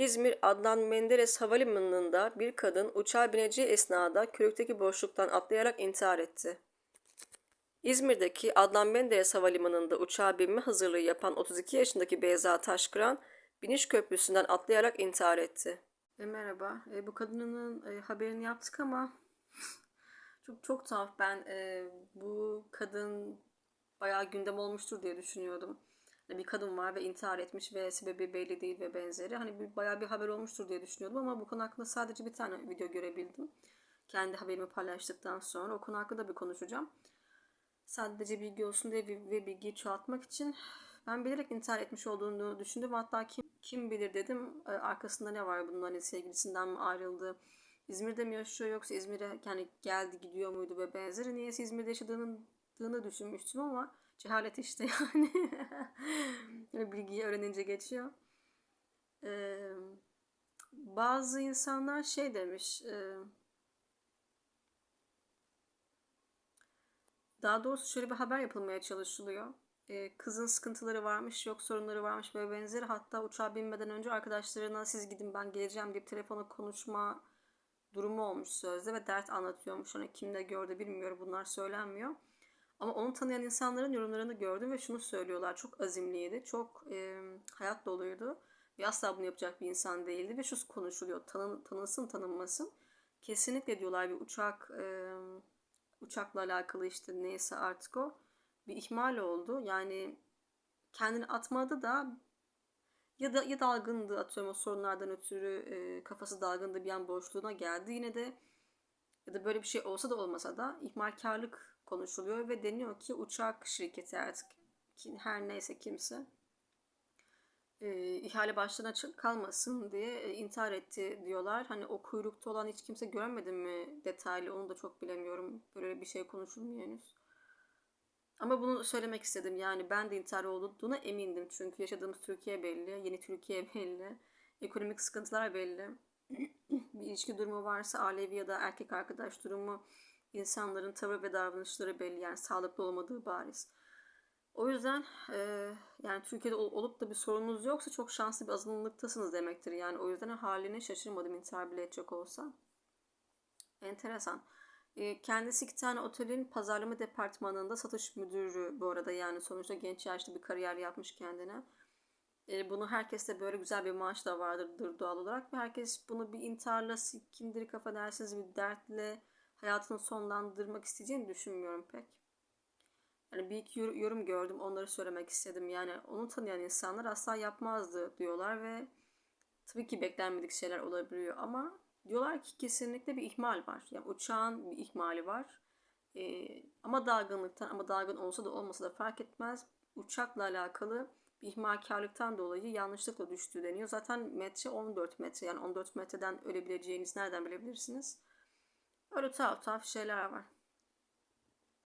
İzmir Adnan Menderes Havalimanı'nda bir kadın uçağa bineceği esnada körükteki boşluktan atlayarak intihar etti. İzmir'deki Adnan Menderes Havalimanı'nda uçağa binme hazırlığı yapan 32 yaşındaki Beyza Taşkıran, biniş köprüsünden atlayarak intihar etti. E, merhaba, e, bu kadının e, haberini yaptık ama çok çok tuhaf. Ben e, bu kadın bayağı gündem olmuştur diye düşünüyordum. Hani bir kadın var ve intihar etmiş ve sebebi belli değil ve benzeri. Hani bir, bayağı bir haber olmuştur diye düşünüyordum ama bu konu hakkında sadece bir tane video görebildim. Kendi haberimi paylaştıktan sonra o konu hakkında bir konuşacağım. Sadece bilgi olsun diye ve bilgiyi çoğaltmak için ben bilerek intihar etmiş olduğunu düşündüm. Hatta kim, kim bilir dedim e, arkasında ne var bunun hani sevgilisinden mi ayrıldı, İzmir'de mi yaşıyor yoksa İzmir'e yani geldi gidiyor muydu ve benzeri. Niyeyse İzmir'de yaşadığını düşünmüştüm ama cehalet işte yani. Bilgiyi öğrenince geçiyor. Ee, bazı insanlar şey demiş. E, daha doğrusu şöyle bir haber yapılmaya çalışılıyor. Ee, kızın sıkıntıları varmış, yok sorunları varmış ve benzeri. Hatta uçağa binmeden önce arkadaşlarına siz gidin ben geleceğim deyip telefona konuşma durumu olmuş sözde ve dert anlatıyormuş. Hani kimde gördü bilmiyorum bunlar söylenmiyor. Ama onu tanıyan insanların yorumlarını gördüm ve şunu söylüyorlar. Çok azimliydi, çok e, hayat doluydu ve asla bunu yapacak bir insan değildi ve şu konuşuluyor. Tanın, tanınsın tanınmasın. Kesinlikle diyorlar bir uçak e, uçakla alakalı işte neyse artık o bir ihmal oldu. Yani kendini atmadı da ya da ya dalgındı atıyorum o sorunlardan ötürü e, kafası dalgındı bir an boşluğuna geldi. Yine de ya da böyle bir şey olsa da olmasa da ihmalkarlık konuşuluyor ve deniyor ki uçak şirketi artık her neyse kimse e, ihale baştan açık kalmasın diye e, intihar etti diyorlar. Hani o kuyrukta olan hiç kimse görmedi mi detaylı onu da çok bilemiyorum. Böyle bir şey konuşulmuyor henüz. Ama bunu söylemek istedim. Yani ben de intihar olduğuna emindim. Çünkü yaşadığımız Türkiye belli, yeni Türkiye belli, ekonomik sıkıntılar belli. bir ilişki durumu varsa ailevi ya da erkek arkadaş durumu, insanların tavır ve davranışları belli. Yani sağlıklı olmadığı bariz. O yüzden e, yani Türkiye'de ol, olup da bir sorununuz yoksa çok şanslı bir azınlıktasınız demektir. Yani o yüzden haline şaşırmadım intihar bile edecek olsa. Enteresan. E, kendisi iki tane otelin pazarlama departmanında satış müdürü bu arada yani sonuçta genç yaşta bir kariyer yapmış kendine. E, bunu herkes de böyle güzel bir maaş da vardır doğal olarak ve herkes bunu bir intiharla, kindirik affedersiniz bir dertle hayatını sonlandırmak isteyeceğini düşünmüyorum pek. Yani bir iki yorum gördüm onları söylemek istedim. Yani onu tanıyan insanlar asla yapmazdı diyorlar ve tabii ki beklenmedik şeyler olabiliyor ama diyorlar ki kesinlikle bir ihmal var. Yani uçağın bir ihmali var. Ee, ama dalgınlıktan ama dalgın olsa da olmasa da fark etmez. Uçakla alakalı ihmalkarlıktan dolayı yanlışlıkla düştüğü deniyor. Zaten metre 14 metre yani 14 metreden ölebileceğiniz nereden bilebilirsiniz? Öyle tuhaf tuhaf şeyler var.